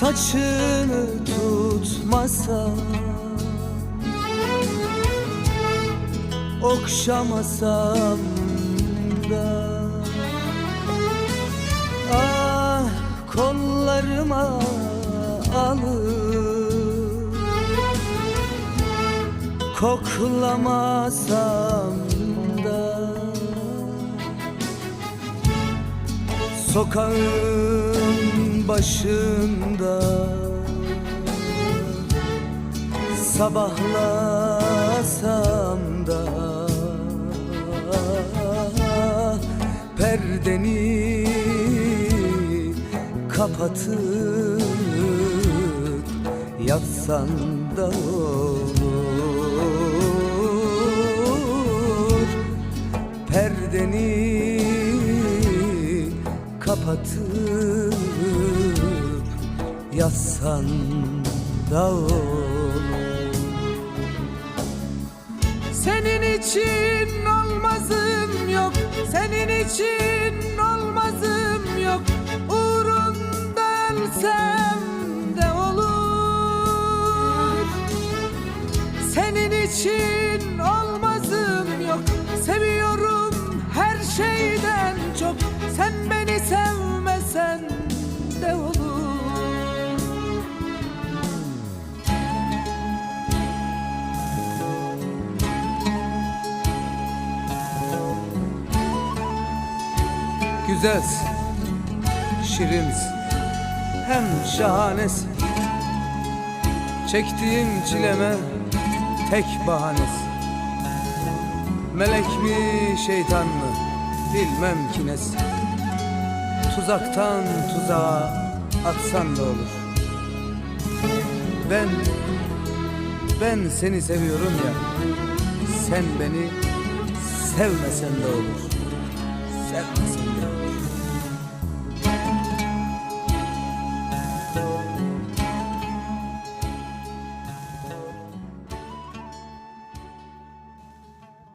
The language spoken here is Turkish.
Saçını tutmasa. Okşamasam da. Ah kollarıma alıp Koklamasam da. Sokağın başında. Sabahlasam da Perdeni kapatıp Yatsan da olur. Perdeni kapatıp Yatsan da olur. Senin için olmazım yok Senin için olmazım yok. Uğrunda ölsem de olur. Senin için olmazım Güzelsin, şirinsin, hem şahanesin. Çektiğim çileme tek bahanesi Melek mi şeytan mı bilmem ki nesi Tuzaktan tuzağa atsan da olur. Ben, ben seni seviyorum ya Sen beni sevmesen de olur